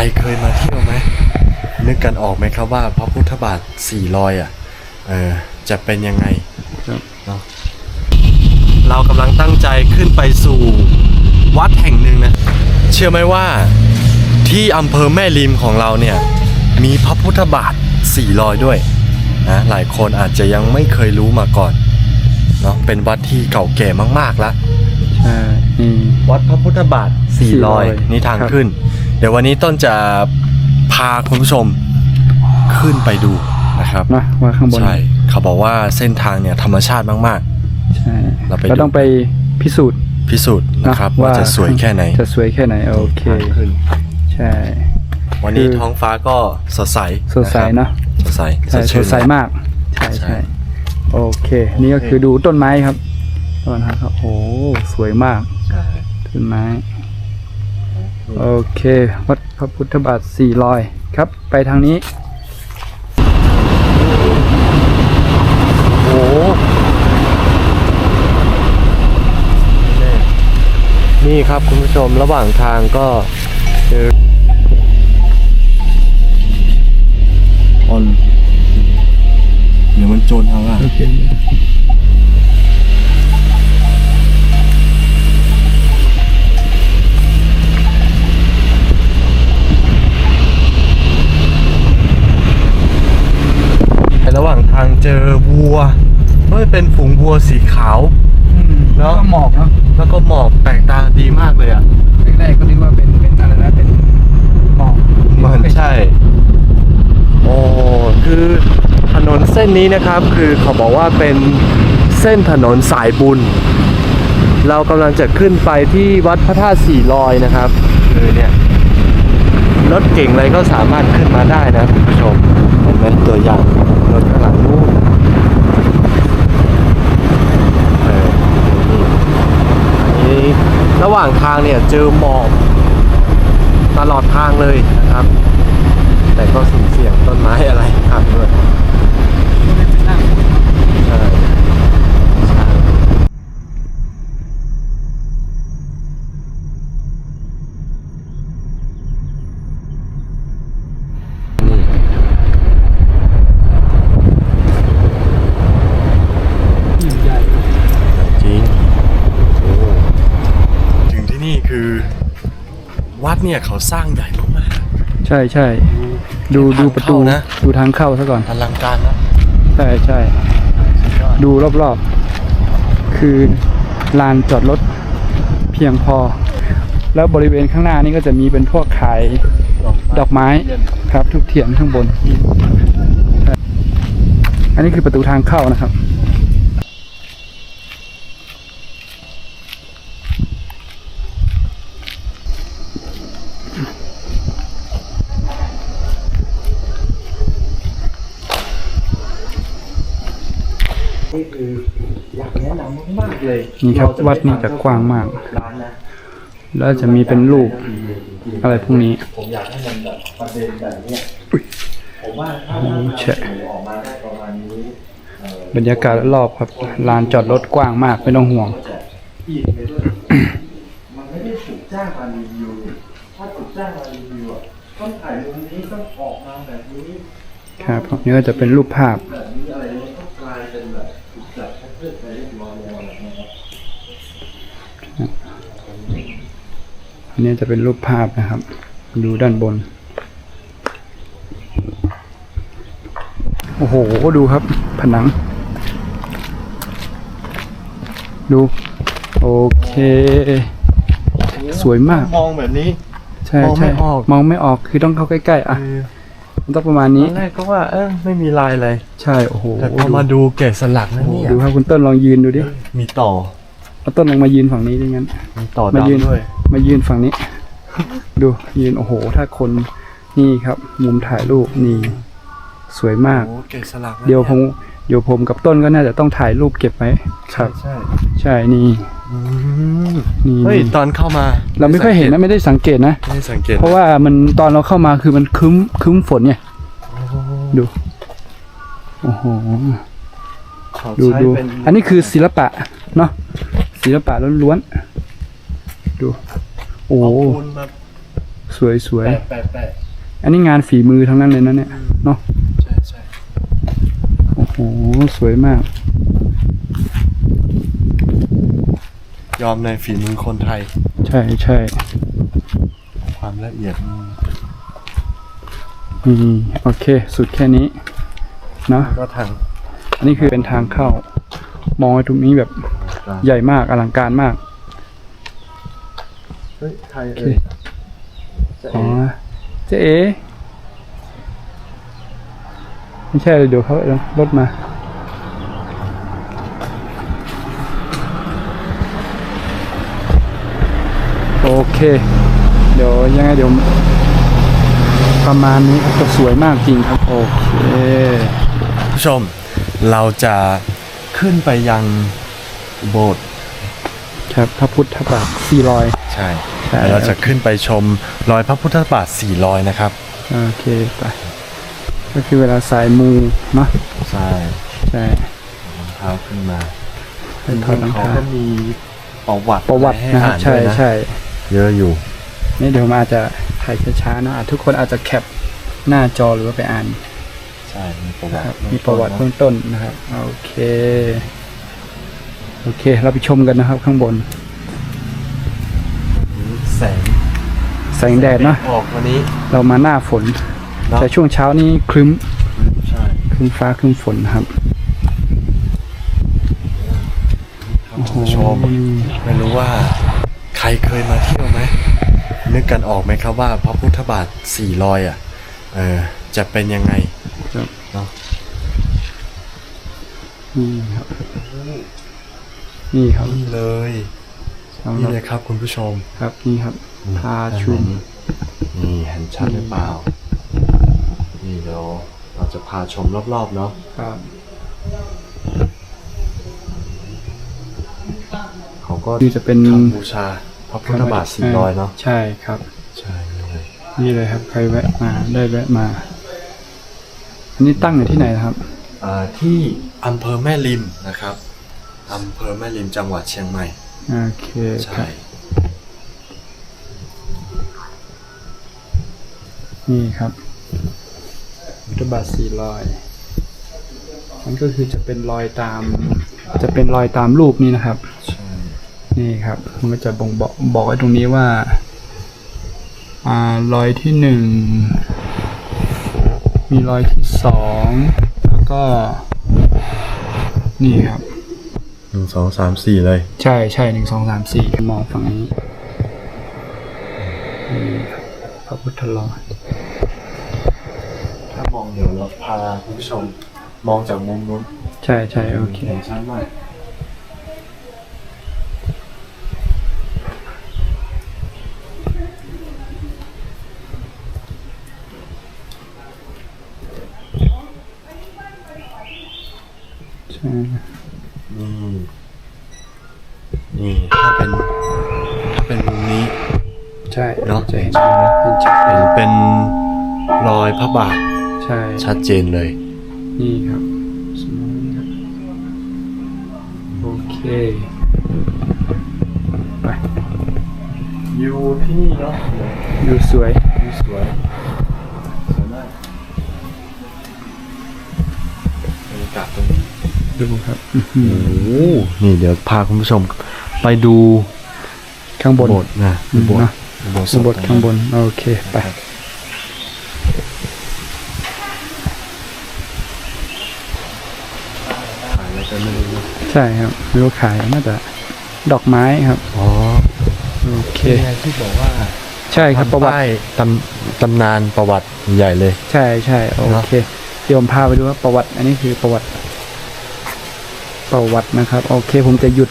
รเคยมาเที่ยวไหมนึกกันออกไหมครับว่าพระพุทธบาทสี่รอยอะเออจะเป็นยังไงครับเนาะเรากำลังตั้งใจขึ้นไปสู่วัดแห่งหนึ่งนะ เชื่อไหมว่าที่อำเภอแม่ริมของเราเนี่ย มีพระพุทธบาทสี่รอยด้วยนะหลายคนอาจจะยังไม่เคยรู้มาก่อนเนาะเป็นวัดที่เก่าแก่มากๆแล้วใช่นี่วัดพระพุทธบาทสี่รอย400นี่ทางครับขึ้น เดี๋ยววันนี้ต้นจะพาคุณผู้ชมขึ้นไปดูนะครับนะว่าข้างบนใช่เขาบอกว่าเส้นทางเนี่ยธรรมชาติมากใช่เราไปเราต้องไปพิสูจน์ๆพิสูจน์นะครับนว่าจะสวยแค่ไหน จะสวยแค่ไหนโอเคทางขึ้นใช่ วันนี้คือท้องฟ้าก็สดใสสดใสครับเนาะสดใสใช่ดสชื่ดนใสมากใช่ใช่ใช่โอเค นี่ก็คือดูต้นไม้ครับต้นไม้ครับโอ้สวยมากใช่ต้นไม้ โอเควัดพระพุทธบาทสี่รอยครับ ไปทางนี้ โอ้โหนี่ครับคุณผู้ชมระหว่างทางก็เจอคนเดี๋ยวมันโจรเอาอะ ว่างทางเจอวัวเฮ้ยเป็นฝูงวัวสีขาวเนอะก็หมอกเนาะแล้วก็หมอกแปลกตาดีมากเลยอะ แรกๆก็นึกว่าเป็นเป็นอะไรนะเป็นหมอกมันใช่ โอ้คือถนนเส้นนี้นะครับ คือเขาบอกว่าเป็นเส้นถนนสายบุญ เรากำลังจะขึ้นไปที่วัดพระธาตุสี่ลอยนะครับ คือเนี่ยรถเก่งอะไรก็สามารถขึ้นมาได้นะคุณผู้ชมเห็นไหมตัวอย่างรถข้างหลังนู้นเออนี่อันนี้ ระหว่างทางเนี่ยเจอหมอกตลอดทางเลยนะครับ แต่ก็สุ่มเสี่ยงต้นไม้อะไรหักด้วยใช่ใช่ นี่จริงโอ้ถึงที่นี่คือ วัดเนี่ยเขาสร้างใหญ่มากใช่ใช่ดูดูประตูทางเข้านะดูทางเข้าซะก่อนๆอลังการนะใช่ใช่สุดยอดดูรอบๆ คือลานจอดรถเพียงพอ แล้วบริเวณข้างหน้านี่ก็จะมีเป็นพวกขายดอกไม้ครับทุกเทียนข้างบน อันนี้คือประตูทางเข้านะครับ นี่คืออยากแนะนำมากๆเลยนี่ครับวัดนี่จะกว้างมาก ร้านนะแล้วจะมีเป็นรูปอะไรพวกนี้ ผมอยากให้มันแบบประเด็นแบบเนี้ยผมว่าถ้าโอ้ถ้าแฉะออกมาได้ประมาณนี้เอ่อบรรยากาศรอบครับลานจอดรถกว้างมากไม่ต้องห่วงจะอินไปด้วยมันไม่ได้ถูกจ้างมารีวิวถ้าถูกจ้างมารีวิวอะต้องถ่ายมุมนี้ต้องออกมาแบบนี้ ครับนี่ก็จะเป็นรูปภาพ แบบนี้อะไรนี้ก็กลายเป็นแบบถูกจัดให้เพื่อไปเรียบร้อยแล้วแบบนี้ครับ อั นนี้จะเป็นรูปภาพนะครับ ดูด้านบน โอ้โห ดูครับ ผนัง ดู โอเค สวยมาก มองแบบนี้ ใช่มองไม่ใช่ออก มองไม่ออกคือต้องเข้าใกล้ๆ อะคือมันต้องประมาณตนี้ อนแรกก็ว่าเออไม่มีลายอะไร ใช่ โอ้โหแต่พอมาดูแกะสลักนะโอ้โหเนี่ยดูครับคุณต้นลองยืนดูดิมีต่อเอาต้นลงมายืนฝั่งนี้ดิงั้น มีต่อมายืนดำด้วย มายืนฝั่งนี้ ดูยืนโอ้โห ถ้าคนนี่ครับ มุมถ่ายรูปนี่ สวยมาก โอ้แกะสลักนะเดี๋ยวผมเดี๋ยวผมกับต้นก็น่าจะต้องถ่ายรูปเก็บไว้คใช่รับ ใช่ใช่นี่อืมนี่เฮ้ยตอนเข้ามาเราไม่ค่อยเห็นนะไม่ได้สังเกตนะ ไม่ได้สังเกตเพราะว่ามันตอนเราเข้ามาคือมันครึ้มครึ้มฝนไงโอ้โหดูโอ้โหเขาดูใช้ดูเป็นอันนี้คือศิลปะเนาะศิลปะล้วนๆ ดู โอ้เอาโหปูนมาสวยสวย แปะแปะแปะอันนี้งานฝีมือทั้งนั้นเลยนะเนี่ยเนาะ ใช่ใช่โอ้โห สวยมาก ยอมในฝีมือคนไทย ใช่ใช่ความละเอียดนี่อืมโอเค สุดแค่นี้ เนาะ ก็ทางอันนี้คือเป็นทางเข้า มองไปตรงนี้แบบกลางใหญ่มากอลังการมาก เฮ้ยไทยโอเคเอ่ยจะอ๋อเอ๋เจ๊เอ๋ไม่ใช่เลยเดี๋ยวเขาเอารถมา โอเค เดี๋ยวยังไงเดี๋ยว ประมาณนี้ครับก็สวยมากจริงครับ โอเค ผู้ชมเราจะขึ้นไปยังโบสถ์ ครับพระพุทธบาทสี่รอย ใช่ใช่แล้วเราจะขึ้นไปชมรอยพระพุทธบาทสี่รอยนะครับ โอเคไป ก็คือเวลาสายมูเนาะใช่ใช่รองเท้าขึ้นมาเป็นถอดรองเขาเท้าก็มีประวัติประวัติให้นะครับอ่านใช่ด้วยนะใช่ เยอะอยู่ นี่เดี๋ยวมาอาจจะถ่ายช้าๆเนอะอาจทุกคนอาจจะแคปหน้าจอหรือว่าไปอ่านใช่ มีประวันะติครับมีประวัติเบื้เบื้ององต้นนะครับ โอเค โอเค เราไปชมกันนะครับข้างบน แสงแสงแดดเนาะออกวันนี้ เรามาหน้าฝนเนอะแต่ช่วงเช้านี้ครึ้มใช่ครึ้มฟ้าครึ้มฝนนะครับครับคุณผู้ชมไม่รู้ว่า ใครเคยมาเที่ยวไหมนึกกันออกไหมครับว่าพระพุทธบาทสี่รอยอะเออจะเป็นยังไงครับเนาะนี่ครับนี่ครับนี่เลยสำห นี่รับเลยครับคุณผู้ชม ครับนี่ครับพาชุมนี่เห็นชัดหรือเปล่า นี่เดี๋ยวเราจะพาชมรอบๆเนาะครับเขาก็นี่จะเป็นทำบูชาพระพุทธบาทสี่รอยเนาะใช่ครับ ใช่เลยนี่เลยครับใครแวะมาได้แวะมา อันนี้ตั้งอยู่ที่ไหนนะครับอ่าที่อำเภอแม่ริมนะครับอำเภอแม่ริมจังหวัดเชียงใหม่ โอเคคใช่รับนี่ครับพุทธบาทสี่รอยมันก็คือจะเป็นรอยตาม จะเป็นรอยตามรูปนี้นะครับใช่นี่ครับ มันก็จะบ่งบอกบอกไว้ตรงนี้ว่าอ่ารอยที่หนึ่งมีรอยที่สองแล้วก็ นี่ครับ หนึ่งสองสามสี่เลย ใช่ใช่หนึ่งสองสามสี่มองฝั่งนี้นี่ครับพระพุทธรอยถ้ามองเดี๋ยวเราพาคุณผู้ชมมองจากมุมนู้น ใช่ใช่โอเคเห็นชัดมากใช่ นี่นี่ถ้าเป็นถ้าเป็นมุมนี้ ใช่เนาะจะเห็นชัดไหมเห็นชัดเห็นเป็นรอยพระบาทใช่ชัดเจนเลย นี่ครับสมมติครับโอเคไปอยู่ที่นี่เนาะดูสวยวิวสวยสวยมากบรรยากาศตรงนี้ ดูครับอื้อหือโอ้นี่เดี๋ยวพาคุณผู้ชมไปดูข้างบนโบสถ์นะอืมโบสถ์นะโบสถ์ข้างบนข้างบน โอเค ไปขายอะไรกันไม่รู้นะใช่ครับไม่รู้ขายน่าจะดอกไม้ครับ อ๋อ โอเคที่ไงที่บอกว่า ใช่ครับประวัติป้ายตำตำนานประวัติใหญ่เลย ใช่ใช่โอเค เดี๋ยวผมพาไปดูว่าประวัติ อันนี้คือประวัติ ประวัตินะครับ โอเคผมจะหยุด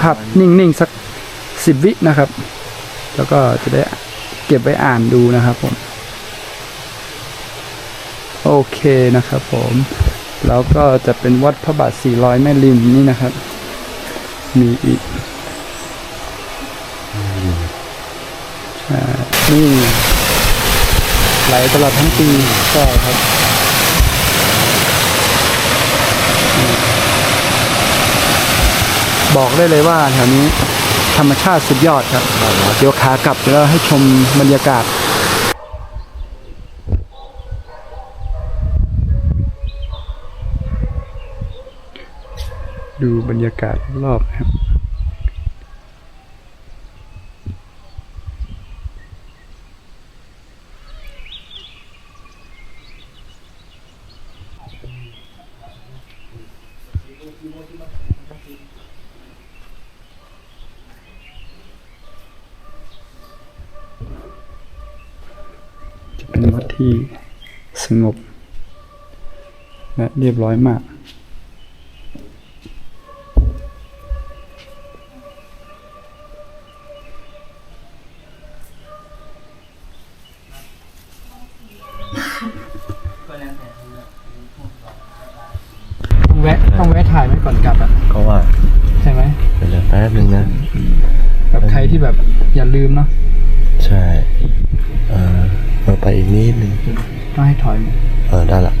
ภาพนิ่งๆ สักสิบวินะครับ แล้วก็จะได้เก็บไว้อ่านดูนะครับผม โอเคนะครับผม แล้วก็จะเป็นวัดพระบาทสี่ร้อยแม่ริมนี่นะครับ มีอีกใช่นี่ไหลตลอดทั้งปีใช่ครับ บอกได้เลยว่าแถวนี้ธรรมชาติสุดยอดครับ เดี๋ยวขากลับแล้วให้ชมบรรยากาศดูบรรยากาศรอบครับ ที่สงบ และเรียบร้อยมาก ต้องแวะต้องแวะถ่ายไว้ก่อนกลับอะก็ว่าใช่ไหมเดี๋ยวแป๊บนึงนะ แบบใครที่แบบอย่าลืมเนาะใช่เออเรา ไปอีกนิดนึงต้องให้ถอยเออได้ละ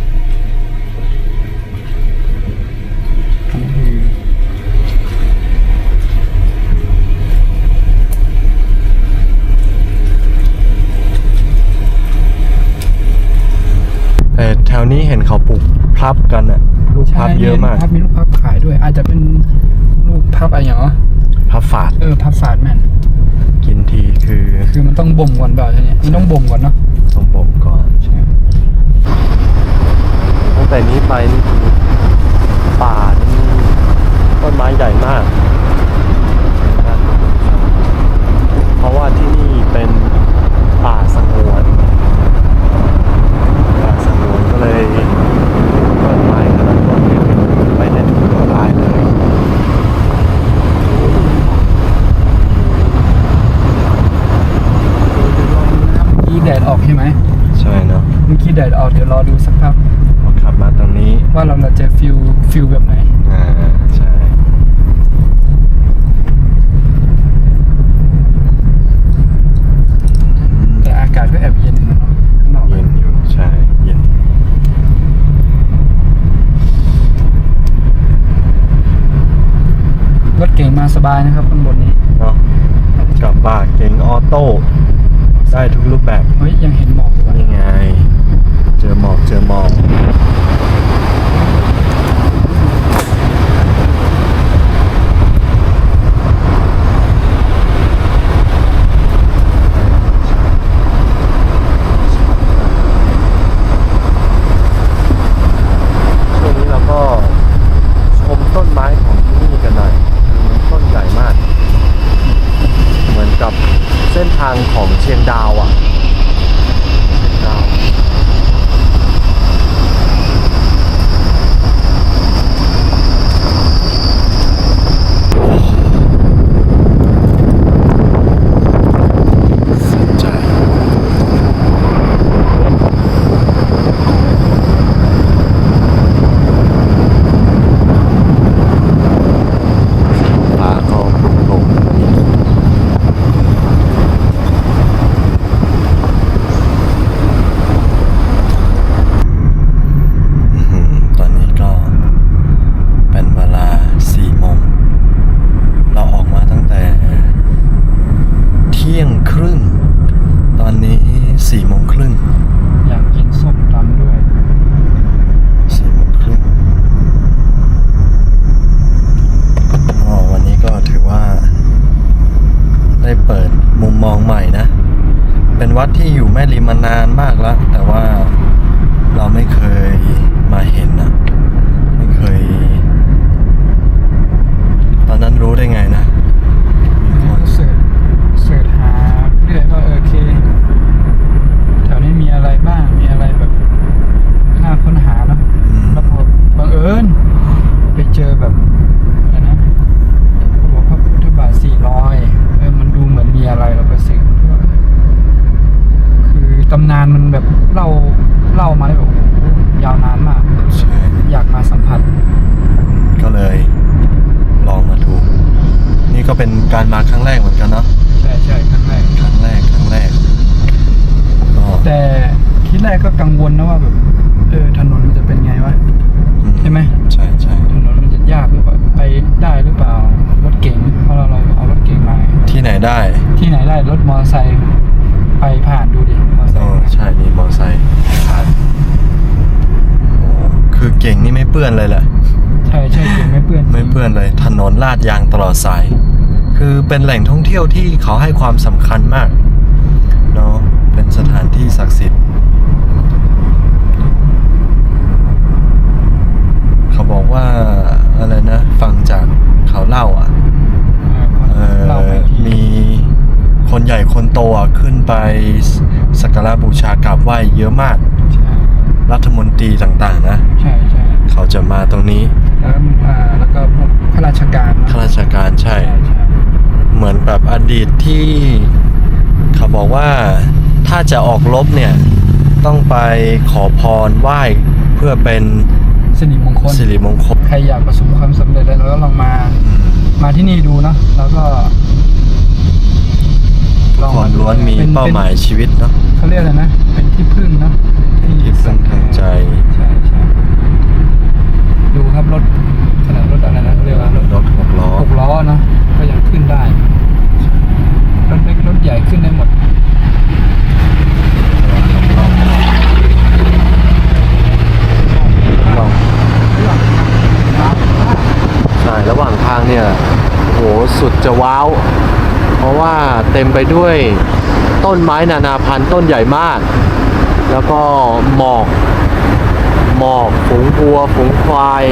อันนี้คือแต่แถวนี้เห็นเขาปลูกพลับกันอะลูกพลับเยอะมากใช่พับมีลูกพับขายด้วย อาจจะเป็นลูกพับอะไรอย่างเงี้ยพลับฝาด เออพับฝาดแม่นกินทีคือ คือมันต้องบ่มก่อนเปล่าใช่ไหมมันต้องบ่มก่อนเนาะ ต้องบ่มก่อนใช่ตั้งแต่นี้ไปนี่คือป่านี่ต้นไม้ใหญ่มาก เพราะว่าที่นี่เป็นป่าสงวนป่าสงวนก็เลยต้นไม้ขนาดต้นนี้ไม่ได้ถูกทำลายเลย เมื่อกี้แดดออกใช่ไหม ใช่เนาะ เมื่อกี้ แดดออกเดี๋ยวรอดูสักพักพอขับมาตรงนี้ว่าเราจะฟิลฟิลแบบไหน อ่าใช่แต่อากาศก็แอบเย็นนะเนาะข้างนอกเย็นอยู่ใช่เย็นรถเก่งมาสบายนะครับข้างบนนี้เนาะกับบาเก๋งออโต้ได้ทุกรูปแบบ เฮ้ยยังเห็นหมอกอยู่อะนี่ไงเจอหมอกเจอหมอกช่วงนี้เราก็ชมต้นไม้ของที่นี่กันหน่อยต้นใหญ่มากเหมือนกับเส้นทางของเชียงดาวอะ เชียงดาว สนใจ ฟ้าก็โปร่งอื้อหือตอนนี้ก็เป็นเวลาสี่โมง เราออกมาตั้งแต่ เที่ยงครึ่ง ตอนนี้สี่โมงครึ่ง อยากกินส้มตำด้วย สี่โมงครึ่งอ๋อวันนี้ก็ถือว่า ได้เปิดมุมมองใหม่นะ เป็นวัดที่อยู่แม่ริมมานานมากแล้ว แต่ว่าเราไม่เคยมาเห็นนะไม่เคย ตอนนั้นรู้ได้ไงนะ มีคน เสิร์ชเสิร์ชหาเรื่อยว่าเออโอเค แถวนี้มีอะไรบ้าง มีอะไรแบบน่าค้นหาเนาะ อืม แล้วพอบังเอิญไปเจอแบบอะไรนะเขาบอกพระพุทธบาทสี่ร้อยเออมันดูเหมือนมีอะไรเราไปสืบดูว่าคือตำนานมันแบบเล่า เล่ามาได้แบบโอ้โหยาวนานมาก ใช่อยากมาสัมผัส ก็เลยลองมาดู นี่ก็เป็นการมาครั้งแรกเหมือนกันเนาะใช่ใช่ครั้งแรกครั้งแรกครั้งแรกก็แต่ทีแรกก็กังวลนะว่าแบบเออถนนมันจะเป็นไงวะ อืใช่ไหม ใช่ใช่ถนนมันจะยากหรือเปล่าไปได้หรือเปล่ารถเก๋งเพราะเราเราเอารถเก๋งมา ที่ไหนได้ ที่ไหนได้รถมอเตอร์ไซค์ ไปผ่านดูดิมอเตอร์ไซโอ้ค์ใช่มีมอไซค์ผ่านโอ้คือเก่งนี่ไม่เปื้อนเลยแหละ ใช่ช่ใช่เก่งไม่เปื้อนไม่เปื้อนเลย ถนนลาดยางตลอดสาย คือเป็นแหล่งท่องเที่ยวที่เขาให้ความสำคัญมากเนาะเป็นสถานที่ศักดิ์สิทธิ์ เขาบอกว่าอะไรนะ ฟังจากเขาเล่าอะเอ่อเราไปที่มี คนใหญ่คนโตอะขึ้นไปสักการะบูชากราบไหว้เยอะมากใช่รัฐมนตรีต่างๆ นะ ใช่ใช่เขาจะมาตรงนี้ แล้วอ่าแล้วก็พวกข้าราชการข้าราชการใช่ใช่ใช่ เหมือนแบบอดีตที่เขาบอกว่าถ้าจะออกรบเนี่ย ต้องไปขอพรไหว้เพื่อเป็นสิริมงคลสิริมงคล ใครอยากประสบความสำเร็จแล้วก็ลองมา มาที่นี่ดูเนาะแล้วก็ ลองคนล้วนมีป็เป้าหมายชีวิตเนาะเป็นเขาเรียกอะไรนะ เป็นที่พึ่งเนาะเป็นที่พึ่งทางใจใช่ใช่ดูครับรถขนาดรถอะไรนะเขาเรียกว่ารถรถหกล้อหกล้อเนาะก็ยังขึ้นได้รถเล็กรถใหญ่ขึ้นได้หมดใช่ระหว่างทางเนี่ยโหสุดจะว้าวเพราะว่า เต็มไปด้วยต้นไม้นานาพันธุ์ต้นใหญ่มาก แล้วก็หมอก หมอกฝูงวัวฝูงควาย